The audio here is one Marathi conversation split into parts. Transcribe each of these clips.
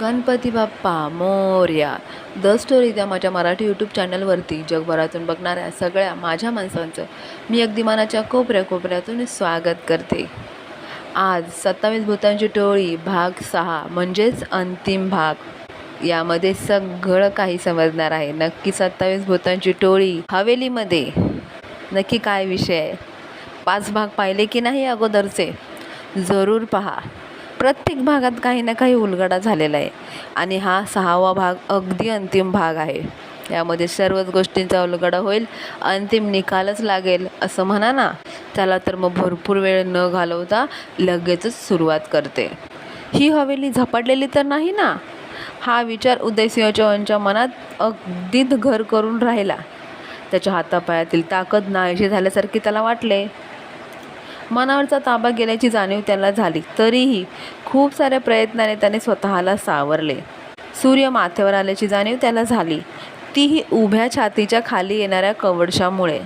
गणपती बाप्पा मोर्या. द स्टोरी त्या माझ्या मराठी यूट्यूब चॅनलवरती जगभरातून बघणाऱ्या सगळ्या माझ्या माणसांचं मी अगदी मनाच्या कोपऱ्या कोपऱ्यातून स्वागत करते. आज सत्तावीस भूतांची टोळी भाग सहा म्हणजेच अंतिम भाग. यामध्ये सगळं काही समजणार आहे. नक्की सत्तावीस भूतांची टोळी हवेलीमध्ये. नक्की काय विषय आहे? पाच भाग पाहिले की नाही अगोदरचे? जरूर पहा. प्रत्येक भागात काही ना काही उलगडा झालेला आहे. आणि हा सहावा भाग अगदी अंतिम भाग आहे. यामध्ये सर्वच गोष्टींचा उलगडा होईल अंतिम निकालच लागेल असं म्हणा ना. त्याला तर मग भरपूर वेळ न घालवता लगेचच सुरुवात करते. ही हवेली झपाटलेली तर नाही ना? हा विचार उदयसिंह चौहानच्या मनात अगदीच घर करून राहिला. त्याच्या हातापायातील ताकद नाहीशी झाल्यासारखी त्याला वाटले. मनावरचा ताबा गेल्याची जाणीव त्याला झाली. तरीही खूप साऱ्या प्रयत्नाने त्याने स्वतःला सावरले. सूर्य माथ्यावर आल्याची जाणीव त्याला झाली. तीही उभ्या छातीच्या खाली येणाऱ्या कवडशामुळे.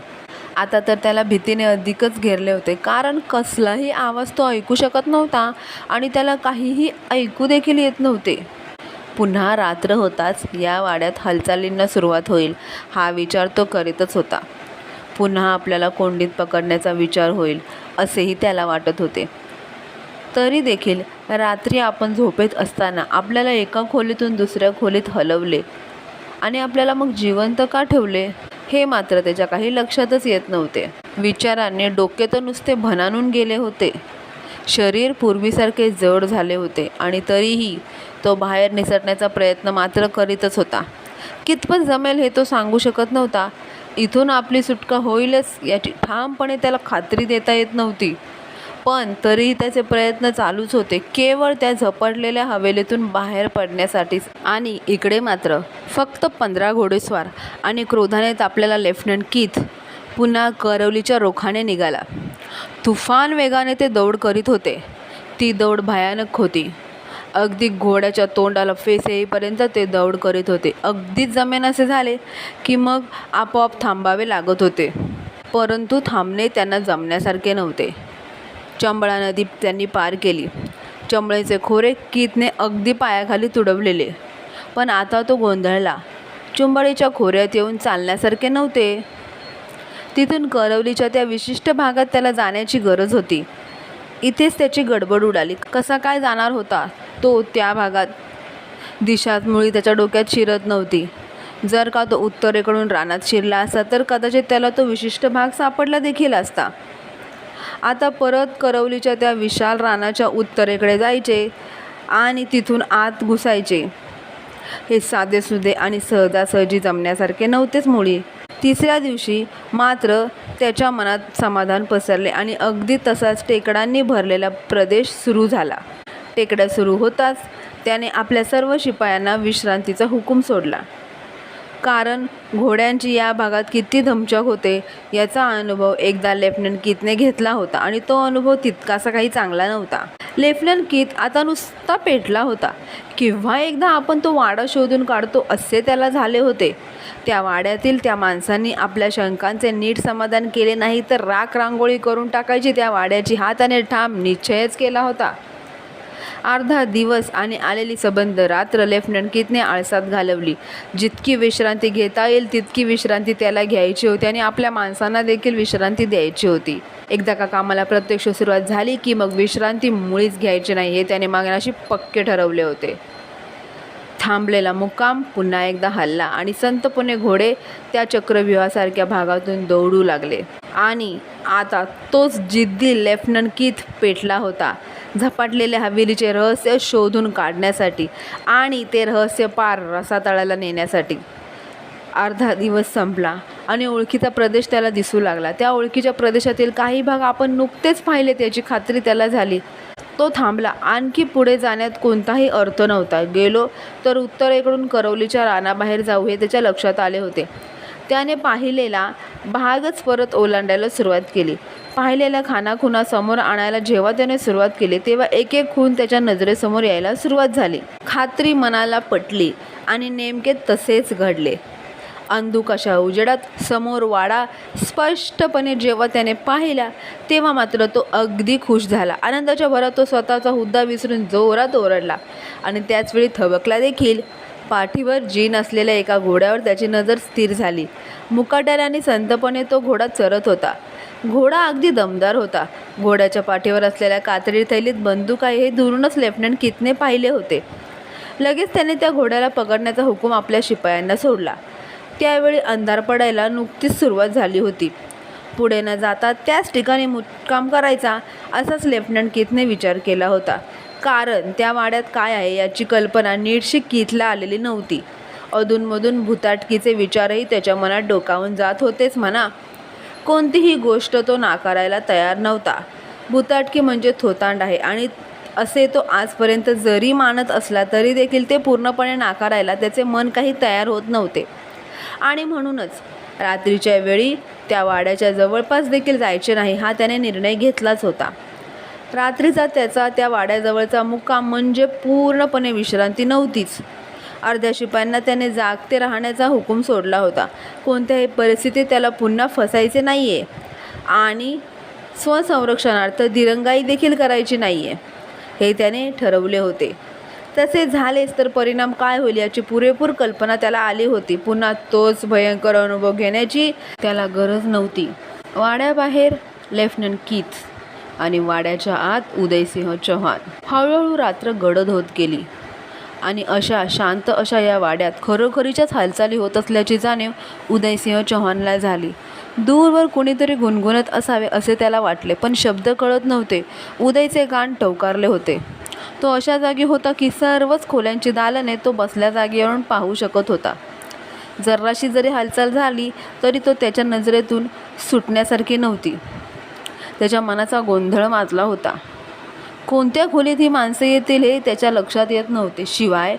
आता तर त्याला भीतीने अधिकच घेरले होते. कारण कसलाही आवाज तो ऐकू शकत नव्हता आणि त्याला काहीही ऐकू देखील येत नव्हते. पुन्हा रात्र होताच या वाड्यात हालचालींना सुरुवात होईल हा विचार तो करीतच होता. पुन्हा आपल्याला कोंडीत पकडण्याचा विचार होईल. असेही त्याला वाटत होते. तरी देखील रात्री आपण झोपेत असताना आपल्याला एका खोलीतून दुसऱ्या खोलीत हलवले आणि आपल्याला मग जिवंत का ठेवले हे मात्र त्याच्या काही लक्षातच येत नव्हते. विचारांनी डोके तर नुसते भनानून गेले होते. शरीर पूर्वीसारखे जड झाले होते आणि तरीही तो बाहेर निसटण्याचा प्रयत्न मात्र करीतच होता. कितपत जमेल हे तो सांगू शकत नव्हता इथून आपली सुटका होईलच याची ठामपणे त्याला खात्री देता येत नव्हती. पण तरीही त्याचे प्रयत्न चालूच होते. केवळ त्या झपडलेल्या हवेलीतून बाहेर पडण्यासाठीच आणि इकडे मात्र फक्त पंधरा घोडेस्वार आणि क्रोधाने तापलेला लेफ्टनंट कीथ पुन्हा करवलीच्या रोखाने निघाला. तुफान वेगाने ते दौड करीत होते. ती दौड भयानक होती. अगदी घोड्याच्या तोंडाला फेस येईपर्यंत ते दौड करीत होते. अगदीच जमेन असे झाले की मग आपोआप थांबावे लागत होते. परंतु थांबणे त्यांना जमण्यासारखे नव्हते. चंबळा नदी त्यांनी पार केली. चंबळेचे खोरे कीतने अगदी पायाखाली तुडवलेले. पण आता तो गोंधळला. चुंबळीच्या खोऱ्यात येऊन चालण्यासारखे नव्हते. तिथून करवलीच्या त्या विशिष्ट भागात त्याला जाण्याची गरज होती. इथेच त्याची गडबड उडाली. कसा काय जाणार होता? तो त्या भागात. दिशात मुळी त्याच्या डोक्यात शिरत नव्हती. जर का तो उत्तरेकडून रानात शिरला असता तर कदाचित त्याला तो विशिष्ट भाग सापडला देखील असता. आता परत करवलीच्या त्या विशाल रानाच्या उत्तरेकडे जायचे आणि तिथून आत घुसायचे. हे साधेसुधे आणि सहजासहजी जमण्यासारखे नव्हतेच मुळी. तिसऱ्या दिवशी मात्र त्याच्या मनात समाधान पसरले आणि अगदी तसाच टेकडांनी भरलेला प्रदेश सुरू झाला. टेकड्या सुरू होताच त्याने आपल्या सर्व शिपायांना विश्रांतीचा हुकूम सोडला. कारण घोड्यांची या भागात किती धमचक होते याचा अनुभव एकदा लेफ्टनंट कीतने घेतला होता आणि तो अनुभव तितकासा काही चांगला नव्हता. लेफ्टनंट कीत आता नुसता पेटला होता. किंवा एकदा आपण तो वाडा शोधून काढतो असे त्याला झाले होते. त्या वाड्यातील त्या माणसांनी आपल्या शंकांचे नीट समाधान केले नाही तर राख रांगोळी करून टाकायची त्या वाड्याची. हाताने ठाम निश्चयच केला होता. अर्धा दिवस आणि आलेली सबंध रात्र लेफ्टनंट कितने आळसात घालवली. जितकी विश्रांती घेता येईल तितकी विश्रांती त्याला घ्यायची होती आणि आपल्या माणसांना देखील विश्रांती द्यायची होती. एकदा का कामाला प्रत्यक्ष सुरुवात झाली की मग विश्रांती मुळीच घ्यायची नाही हे त्याने मागण्याशी पक्के ठरवले होते. थांबलेला मुक्काम पुन्हा एकदा हल्ला आणि संतपणे घोडे त्या चक्रव्यूहासारख्या भागातून दौडू लागले. आणि आता तोच जिद्दी लेफ्टनंट कीथ पेटला होता. झपाटलेल्या हवेलीचे रहस्य शोधून काढण्यासाठी आणि ते रहस्य पार रसातळाला नेण्यासाठी. अर्धा दिवस संपला आणि ओळखीचा प्रदेश त्याला दिसू लागला. त्या ओळखीच्या प्रदेशातील काही भाग आपण नुकतेच पाहिले त्याची खात्री त्याला झाली. तो थांबला. आणखी पुढे जाण्यात कोणताही अर्थ नव्हता. गेलो तर उत्तरेकडून करवलीच्या रानाबाहेर जाऊ हे त्याच्या लक्षात आले होते. त्याने पाहिलेला भागच परत ओलांडायला सुरुवात केली. पाहिलेल्या खानाखुना समोर आणायला जेव्हा त्याने सुरुवात केली तेव्हा एक एक खून त्याच्या नजरेसमोर यायला सुरुवात झाली. खात्री मनाला पटली आणि नेमके तसेच घडले. अंधुकाशा उजेडात समोर वाडा स्पष्टपणे जेव्हा त्याने पाहिला तेव्हा मात्र तो अगदी खुश झाला. आनंदाच्या भरात तो स्वतःचा हुद्दा विसरून जोरात ओरडला आणि त्याचवेळी थबकला देखील. पाठीवर जीन असलेल्या एका घोड्यावर त्याची नजर स्थिर झाली. मुकाट्याने आणि संतपणे तो घोडा चरत होता. घोडा अगदी दमदार होता. घोड्याच्या पाठीवर असलेल्या कातडी थैलीत बंदूक आहे हे दुरूनच लेफ्टनंट कितने पाहिले होते. लगेच त्याने त्या घोड्याला पकडण्याचा हुकूम आपल्या शिपायांना सोडला. त्यावेळी अंधार पडायला नुकतीच सुरुवात झाली होती. पुढे न जाता त्याच ठिकाणी मुक्काम करायचा असाच लेफ्टनंट किथने विचार केला होता. कारण त्या वाड्यात काय आहे याची कल्पना नीटशी किथला आलेली नव्हती. अधूनमधून भूताटकीचे विचारही त्याच्या मनात डोकावून जात होतेच म्हणा. कोणतीही गोष्ट तो नाकारायला तयार नव्हता. भूताटकी म्हणजे थोतांड आहे आणि असे तो आजपर्यंत जरी मानत असला तरी देखील ते पूर्णपणे नाकारायला त्याचे मन काही तयार होत नव्हते. आणि म्हणूनच रात्रीच्या वेळी त्या वाड्याच्या जवळपास देखील जायचे नाही हा त्याने निर्णय घेतलाच होता. रात्रीचा त्याचा त्या वाड्याजवळचा मुक्काम म्हणजे पूर्णपणे विश्रांती नव्हतीच. अर्ध्या शिपायांना त्याने जागते राहण्याचा हुकूम सोडला होता. कोणत्याही परिस्थितीत त्याला पुन्हा फसायचे नाही आहे आणि स्वसंरक्षणार्थ दिरंगाई देखील करायची नाही आहे हे त्याने ठरवले होते. तसे झालेच तर परिणाम काय होईल याची पुरेपूर कल्पना त्याला आली होती. पुन्हा तोच भयंकर अनुभव घेण्याची त्याला गरज नव्हती. वाड्याबाहेर लेफ्टनंट कीथ आणि वाड्याच्या आत उदयसिंह चव्हाण. हळूहळू रात्र गडद होत गेली. आणि अशा शांत अशा या वाड्यात खरोखरीच्याच हालचाली होत असल्याची जाणीव उदयसिंह चौहानला झाली. दूरवर कुणीतरी गुणगुणत असावे असे त्याला वाटले पण शब्द कळत नव्हते. उदयचे कान टवकारले होते. तो अशा जागी होता की सर्वच खोल्यांची दालने तो बसल्या जागेवरून पाहू शकत होता. जराशी जरी हालचाल झाली तरी तो त्याच्या नजरेतून सुटण्यासारखी नव्हती. त्याच्या मनाचा गोंधळ माजला होता. कोणत्या खोलीत ही माणसे येतील हे त्याच्या लक्षात येत नव्हते. शिवाय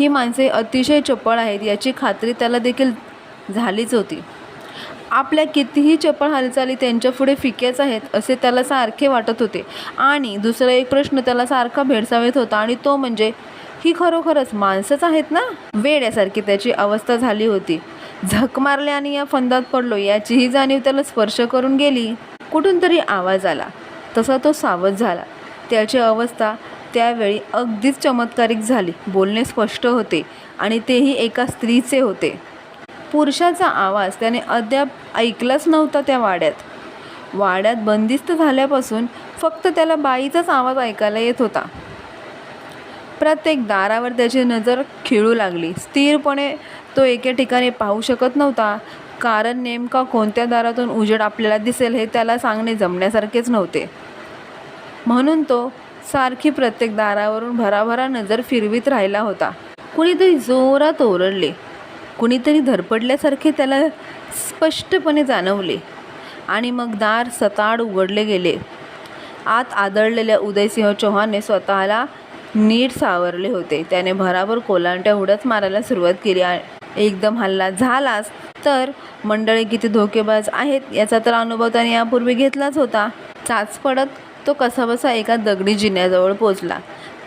ही माणसे अतिशय चपळ आहेत याची खात्री त्याला देखील झालीच होती. आपल्या कितीही चपळ हालचाली त्यांच्यापुढे फिक्याच आहेत असे त्याला सारखे वाटत होते. आणि दुसरा एक प्रश्न त्याला सारखा भेडसावत होता आणि तो म्हणजे ही खरोखरच माणसंच आहेत ना? वेड्यासारखी त्याची अवस्था झाली होती. झक मारले आणि या फंदात पडलो याचीही जाणीव त्याला स्पर्श करून गेली. कुठून तरी आवाज आला. तसा तो सावध झाला. त्याची अवस्था त्यावेळी अगदीच चमत्कारिक झाली बोलणे स्पष्ट होते आणि तेही एका स्त्रीचे होते. पुरुषाचा आवाज त्याने अद्याप ऐकलाच नव्हता त्या वाड्यात. वाड्यात बंदिस्त झाल्यापासून फक्त त्याला बाईचाच आवाज ऐकायला येत होता. प्रत्येक दारावर त्याची नजर खिळू लागली. स्थिरपणे तो एके ठिकाणी पाहू शकत नव्हता. कारण नेमका कोणत्या दारातून उजेड आपल्याला दिसेल हे त्याला सांगणे जमण्यासारखेच नव्हते. म्हणून तो सारखी प्रत्येक दारावरून भराभरा नजर फिरवीत राहिला होता. कुणीतरी जोरात ओरडले. कुणीतरी धरपडल्यासारखे त्याला स्पष्टपणे जाणवले. आणि मग दार सताड उघडले गेले. आत आदळलेल्या उदयसिंह चौहानने स्वतःला नीट सावरले होते. त्याने भराभर कोलांट्या उड्याच मारायला सुरुवात केली. एकदम हल्ला झालाच तर मंडळी किती धोकेबाज आहेत याचा तर अनुभव त्याने यापूर्वी घेतलाच होता. चाच पडत तो कसाबसा एका दगडी जिन्याजवळ पोचला.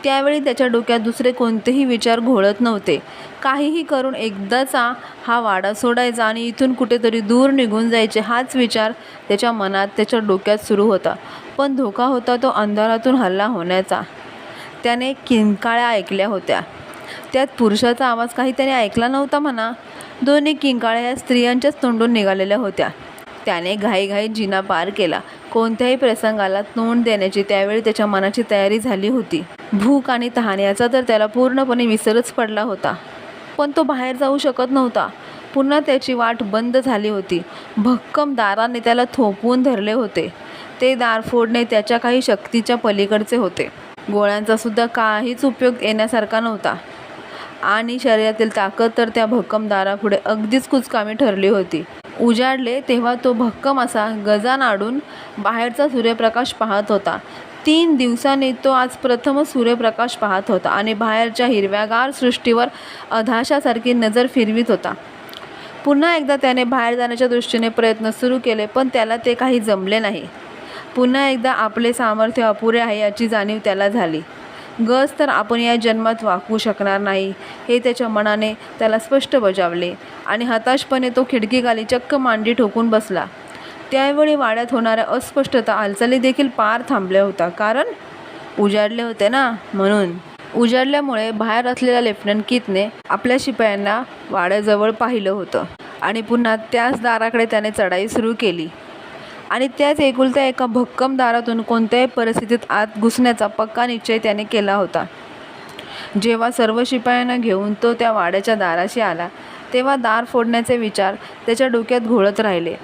त्यावेळी त्याच्या डोक्यात दुसरे कोणतेही विचार घोळत नव्हते. काहीही करून एकदाचा हा वाडा सोडायचा आणि इथून कुठेतरी दूर निघून जायचे हाच विचार त्याच्या मनात त्याच्या डोक्यात सुरू होता. पण धोका होता तो अंधारातून हल्ला होण्याचा. त्याने किंकाळ्या ऐकल्या होत्या. त्यात पुरुषाचा आवाज काही त्याने ऐकला नव्हता म्हणा. दोन्ही किंकाळ्या या स्त्रियांच्याच तोंडून निघालेल्या होत्या. त्याने घाईघाई जिना पार केला. कोणत्याही प्रसंगाला तोंड देण्याची त्यावेळी त्याच्या मनाची तयारी झाली होती. भूक आणि तहान याचा तर त्याला पूर्णपणे विसरच पडला होता. पण तो बाहेर जाऊ शकत नव्हता. पुन्हा त्याची वाट बंद झाली होती. भक्कम दाराने त्याला थोपवून धरले होते. ते दार फोडणे त्याच्या काही शक्तीच्या पलीकडचे होते. गोळ्यांचा सुद्धा काहीच उपयोग येण्यासारखा नव्हता. आणि शरीरातील ताकद तर त्या भक्कम दारापुढे अगदीच कुचकामी ठरली होती. उजाडले तेव्हा तो भक्कम असा गजान आडून बाहेरचा सूर्यप्रकाश पाहत होता. तीन दिवसांनी तो आज प्रथमच सूर्यप्रकाश पाहत होता आणि बाहेरच्या हिरव्यागार सृष्टीवर अधाशासारखी नजर फिरवीत होता. पुन्हा एकदा त्याने बाहेर जाण्याच्या दृष्टीने प्रयत्न सुरू केले पण त्याला ते काही जमले नाही. पुन्हा एकदा आपले सामर्थ्य अपुरे आहे याची जाणीव त्याला झाली. गज तर आपण या जन्मात वाकवू शकणार नाही हे त्याच्या मनाने त्याला स्पष्ट बजावले आणि हताशपणे तो खिडकीखाली चक्क मांडी ठोकून बसला. त्यावेळी वाड्यात होणाऱ्या अस्पष्टता हालचाली देखील पार थांबल्या होता कारण उजाडले होते ना म्हणून. उजाडल्यामुळे बाहेर असलेल्या लेफ्टनंट कितने आपल्या शिपायांना वाड्याजवळ पाहिलं होतं आणि पुन्हा त्याच दाराकडे त्याने चढाई सुरू केली. आणि त्याच एकुलत्या एका भक्कम दारातून कोणत्याही परिस्थितीत आत घुसण्याचा पक्का निश्चय त्याने केला होता. जेव्हा सर्व शिपायांना घेऊन तो त्या वाड्याच्या दाराशी आला तेव्हा दार फोडण्याचे विचार त्याच्या डोक्यात घोळत राहिले.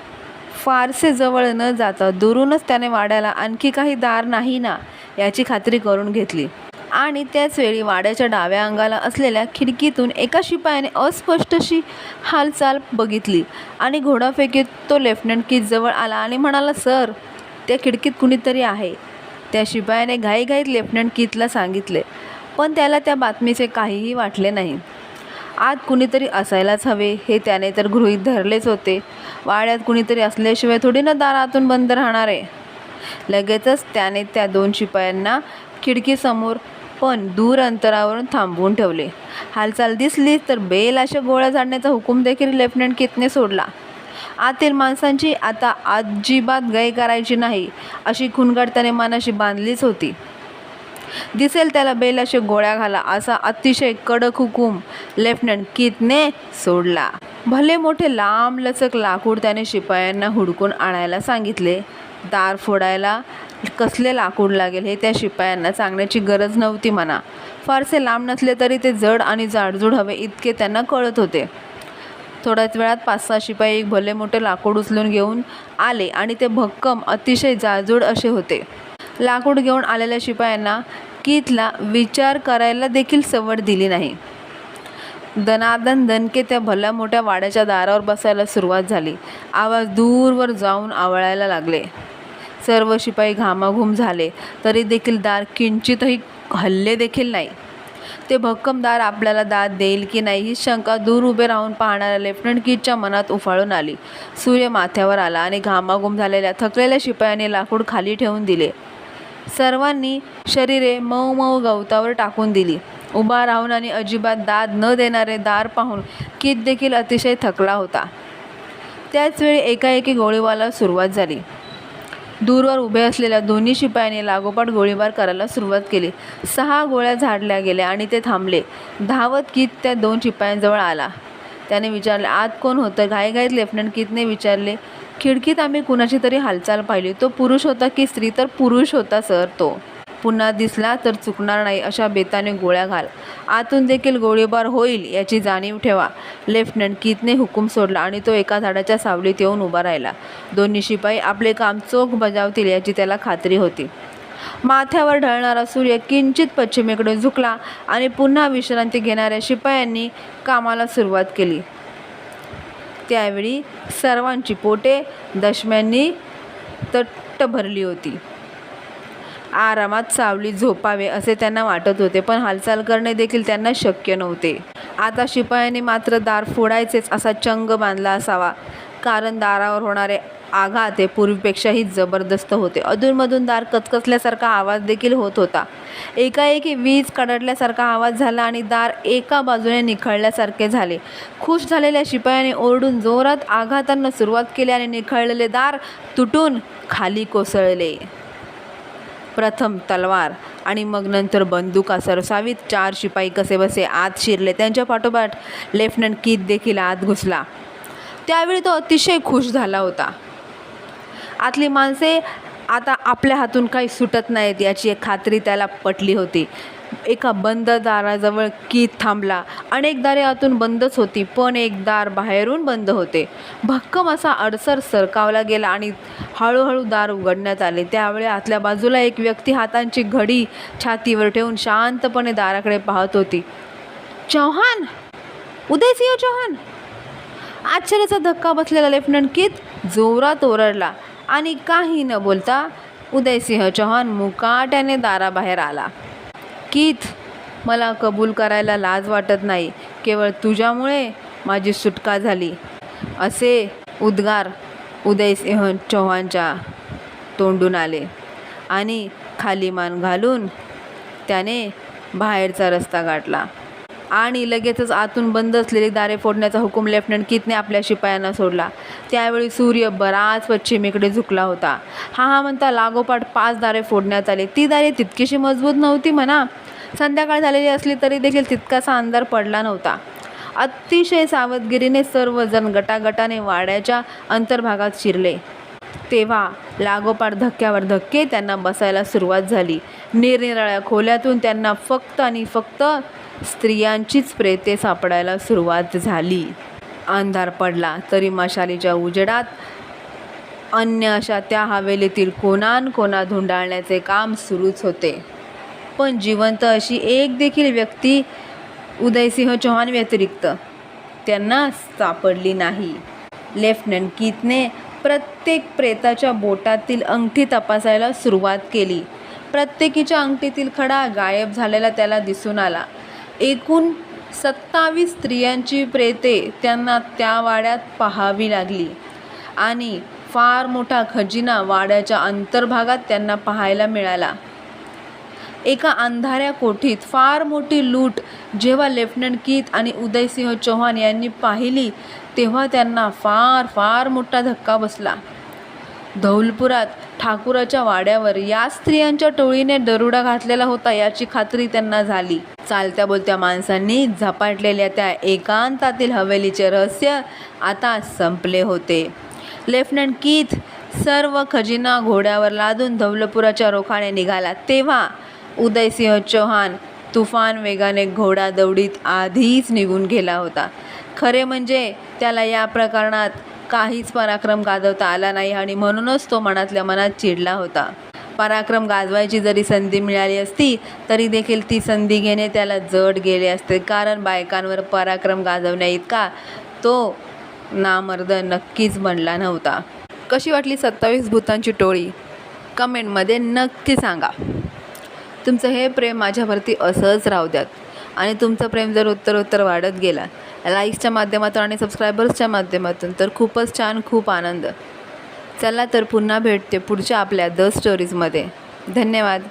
फारसे जवळ न जाता दुरूनच त्याने वाड्याला आणखी काही दार नाही ना याची खात्री करून घेतली. आणि त्याचवेळी वाड्याच्या डाव्या अंगाला असलेल्या खिडकीतून एका शिपायाने अस्पष्टशी हालचाल बघितली. आणि घोडाफेकीत तो लेफ्टनंट कीत जवळ आला आणि म्हणाला सर त्या खिडकीत कुणीतरी आहे. त्या शिपायाने घाईघाईत लेफ्टनंट कीतला सांगितले पण त्याला त्या बातमीचे काहीही वाटले नाही. आत कुणीतरी असायलाच हवे हे त्याने तर गृहीत धरलेच होते. वाड्यात कुणीतरी असल्याशिवाय थोडी ना दारातून बंद राहणार आहे. लगेचच त्याने त्या दोन शिपायांना खिडकीसमोर पण दूर अंतरावरून थांबवून ठेवले. हालचाल दिसली तर बेल अशा गोळ्या झाडण्याचा हुकूम देखील लेफ्टनंट कितने सोडला. आतील माणसांची आता अजिबात गय करायची नाही अशी खुणगाट त्याने मनाशी बांधलीच होती. दिसेल त्याला बेलाशे गोळ्या घाला असा अतिशय कडक हुकूम लेफ्टनंट कितने सोडला. भले मोठे लांब लचक लाकूड त्याने शिपायांना हुडकून आणायला सांगितले. दार फोडायला कसले लाकूड लागेल हे त्या शिपायांना सांगण्याची गरज नव्हती म्हणा. फारसे लांब नसले तरी ते जड आणि जाडजूड हवे इतके त्यांना कळत होते. थोड्याच वेळात पाच सहा शिपाई एक भले मोठे लाकूड उचलून घेऊन आले आणि ते भक्कम अतिशय जाडजूड असे होते. लाकूड घेऊन आलेल्या शिपायांना कीतला विचार करायला देखील सवड दिली नाही. दनादन दणके त्या भल्या मोठ्या वाड्याच्या दारावर बसायला सुरुवात झाली. आवाज दूरवर जाऊन आवळायला लागले. सर्व शिपाई घामाघूम झाले तरी देखील दार किंचितही हल्ले देखील नाही. ते भक्कम दार आपल्याला दाद देईल की नाही ही शंका दूर उभे राहून पाहणाऱ्या लेफ्टनंट किटच्या मनात उफाळून आली. सूर्य माथ्यावर आला आणि घामाघूम झालेल्या थकलेल्या शिपायाने लाकूड खाली ठेवून दिले. सर्वांनी शरीरे मऊ मऊ गवतावर टाकून दिली. उभा राहून आणि अजिबात दाद न देणारे दार पाहून कीत देखील अतिशय थकला होता. त्याचवेळी एकाएकी गोळीबाला सुरुवात झाली. दूरवर उभे असलेल्या दोन्ही शिपायांनी लागोपाठ गोळीबार करायला सुरुवात केली. सहा गोळ्या झाडल्या गेल्या आणि ते थांबले. धावत कीत त्या दोन शिपायांजवळ आला. त्याने विचारले आत कोण होतं घाईघाईत लेफ्टनंट कीतने विचारले? खिडकीत आम्ही कुणाची तरी हालचाल पाहिली. तो पुरुष होता की स्त्री? तर पुरुष होता सर तो. पुन्हा दिसला तर चुकणार नाही अशा बेताने गोळ्या घाल. आतून देखील गोळीबार होईल याची जाणीव ठेवा. लेफ्टनंट कीतने हुकूम सोडला आणि तो एका झाडाच्या सावलीत येऊन उभा राहिला. दोन्ही शिपाई आपले काम चोख बजावतील याची त्याला खात्री होती. माथ्यावर ढळणारा सूर्य किंचित पश्चिमेकडे झुकला आणि पुन्हा विश्रांती घेणाऱ्या शिपायांनी कामाला सुरुवात केली. त्यावेळी सर्वांची पोटे दशम्यांनी तट्ट भरली होती. आरामात सावली झोपावे असे त्यांना वाटत होते पण हालचाल करणे देखील त्यांना शक्य नव्हते. आता शिपायांनी मात्र दार फोडायचेच असा चंग बांधला असावा. कारण दारावर होणारे आघात हे पूर्वीपेक्षाही जबरदस्त होते. अधूनमधून दार कचकचल्यासारखा आवाज देखील होत होता. एकाएकी वीज कडडल्यासारखा आवाज झाला आणि दार एका बाजूने निखळल्यासारखे झाले. खुश झालेल्या शिपायाने ओरडून जोरात आघातांना सुरुवात केली आणि निखळलेले दार तुटून खाली कोसळले. प्रथम तलवार आणि मग नंतर बंदुका सरसावीत चार शिपाई कसेबसे आत शिरले. त्यांच्या पाठोपाठ लेफ्टनंट कीत देखील आत घुसला. त्यावेळी तो अतिशय खुश झाला होता. आतली माणसे आता आपल्या हातून काही सुटत नाहीत याची एक खात्री त्याला पटली होती. एका बंद दाराजवळ कीत थांबला. अनेक दारे आतून बंदच होती पण एक दार बाहेरून बंद होते. भक्कम असा अडसर सरकावला गेला आणि हळूहळू दार उघडण्यात आले. त्यावेळी आतल्या बाजूला एक व्यक्ती हातांची घडी छातीवर ठेवून शांतपणे दाराकडे पाहत होती. चौहान! उदयसिंह चौहान! आश्चर्याचा धक्का बसलेला लेफ्टनंट कीत जोरात ओरडला आणि काही न बोलता उदयसिंह चौहान मुकाट्याने दाराबाहेर आला. कीत मला कबूल करायला लाज वाटत नाही. केवळ तुझ्यामुळे माझी सुटका झाली. असे उद्गार उदयसिंह चौहानच्या तोंडून आले आणि खाली मान घालून त्याने बाहेरचा रस्ता गाठला. आणि लगेचच आतून बंद असलेली दारे फोडण्याचा हुकूम लेफ्टनंट कितने आपल्या शिपायांना सोडला. त्यावेळी सूर्य बराच पश्चिमेकडे झुकला होता. हा हा म्हणता लागोपाठ पाच दारे फोडण्यात आले. ती दारे तितकीशी मजबूत नव्हती म्हणा. संध्याकाळ झालेली असली तरी देखील तितकासा अंधार पडला नव्हता. अतिशय सावधगिरीने सर्वजण गटागटाने वाड्याच्या अंतर्भागात शिरले. तेव्हा लागोपाठ धक्क्यावर धक्के त्यांना बसायला सुरुवात झाली. निरनिराळ्या खोल्यातून त्यांना फक्त आणि फक्त स्त्रियांचीच प्रेते सापडायला सुरुवात झाली. अंधार पडला तरी मशालीच्या उजेडात अन्य अशा त्या हवेलीतील कोणान कोणा धुंडाळण्याचे काम सुरूच होते. पण जिवंत अशी एक देखील व्यक्ती उदयसिंह चौहान व्यतिरिक्त त्यांना सापडली नाही. लेफ्टनंट कीतने प्रत्येक प्रेताच्या बोटातील अंगठी तपासायला सुरुवात केली. प्रत्येकीच्या अंगठीतील खडा गायब झालेला त्याला दिसून आला. एकूण सत्तावीस स्त्रियांची प्रेते त्यांना त्या वाड्यात पाहावी लागली. आणि फार मोठा खजिना वाड्याच्या अंतर्भागात त्यांना पाहायला मिळाला. एका अंधाऱ्या कोठीत फार मोठी लूट जेव्हा लेफ्टनंट कीत आणि उदयसिंह चौहान यांनी पाहिली तेव्हा त्यांना फार फार मोठा धक्का बसला. धौलपुरात ठाकुराच्या वाड्यावर या स्त्रियांच्या टोळीने दरोडा घातलेला होता याची खात्री त्यांना झाली. चालत्या बोलत्या माणसांनी झपाटलेल्या त्या एकांतातील हवेलीचे रहस्य आता संपले होते. लेफ्टनंट कीथ सर्व खजिना घोड्यावर लादून धौलपुराच्या रोखाने निघाला. तेव्हा उदयसिंह चौहान तुफान वेगाने घोडा दौडीत आधीच निघून गेला होता. खरे म्हणजे त्याला या प्रकरणात काहीच पराक्रम गाजवता आला नाही आणि म्हणूनच तो मनातल्या मनात चिडला होता. पराक्रम गाजवायची जरी संधी मिळाली असती तरी देखील ती संधी घेणे त्याला जड गेले असते. कारण बायकांवर पराक्रम गाजवण्या इतका तो नामर्द नक्कीच बनला नव्हता. कशी वाटली सत्तावीस भूतांची टोळी? कमेंटमध्ये नक्की सांगा. तुमचं हे प्रेम माझ्यावरती असंच राहू द्यात. आणि तुमचं प्रेम जर उत्तर उत्तर वाढत गेला लाईक्सच्या माध्यमातून आणि सबस्क्रायबर्सच्या माध्यमातून तर खूपच छान खूप आनंद. चला तर पुन्हा भेटते पुढच्या आपल्या द स्टोरीजमध्ये धन्यवाद.